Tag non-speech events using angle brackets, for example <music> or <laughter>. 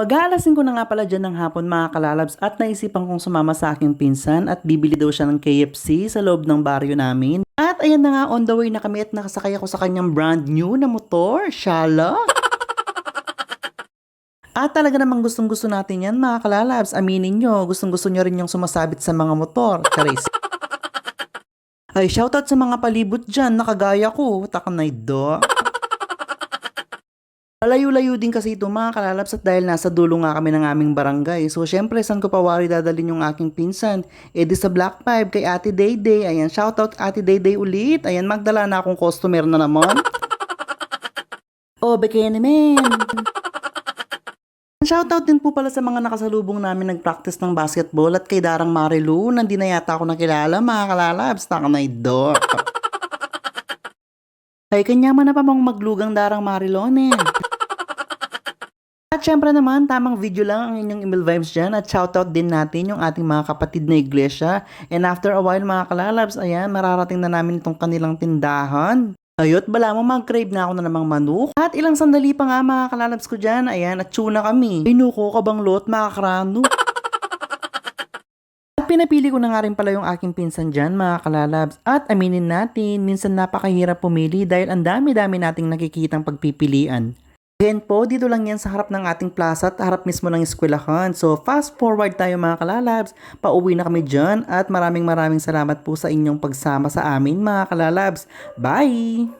Mag-aalasin ko na nga pala dyan ng hapon mga kalalabs at naisipan kong sumama sa aking pinsan at bibili daw siya ng KFC sa loob ng baryo namin. At ayan na nga on the way na kami at nakasakay ako sa kanyang brand new na motor, Shala. <laughs> At talaga namang gustong gusto natin yan mga kalalabs. Aminin nyo, gustong gusto nyo rin yung sumasabit sa mga motor. Charis. <laughs> Ay, shoutout sa mga palibot dyan, nakagaya ko. Takanay do. Malayo-layo din kasi ito mga kalalabs at dahil nasa dulo nga kami ng aming barangay. So syempre, saan ko pa wari dadalhin yung aking pinsan? E di sa Black Five kay Ate Dayday. Ayan, shoutout Ate Dayday ulit. Ayan, magdala na akong customer na naman. <laughs> oh, bekene men. Shoutout din po pala sa mga nakasalubong namin nag-practice ng basketball at kay Darang Marilu, nandi na yata ako nakilala mga kalalabs, takanay do. <laughs> Ay, kanya man na pa mong maglugang Darang Marilone. At syempre naman, tamang video lang ang inyong email vibes dyan at shoutout din natin yung ating mga kapatid na iglesia. And after a while mga kalalabs, ayan, mararating na namin itong kanilang tindahan. Ayot, bala mo mag-crave na ako na namang manok. At ilang sandali pa nga mga kalalabs ko dyan, ayan, at tuna kami. Pinuko ka bang lot, mga karano? <laughs> At pinapili ko na nga rin pala yung aking pinsan dyan, mga kalalabs. At aminin natin, minsan napakahirap pumili dahil ang dami-dami nating nakikitang pagpipilian. Again po, dito lang yan sa harap ng ating plaza at harap mismo ng eskwelahan. So, fast forward tayo mga kalalabs. Pauwi na kami dyan at maraming maraming salamat po sa inyong pagsama sa amin mga kalalabs. Bye!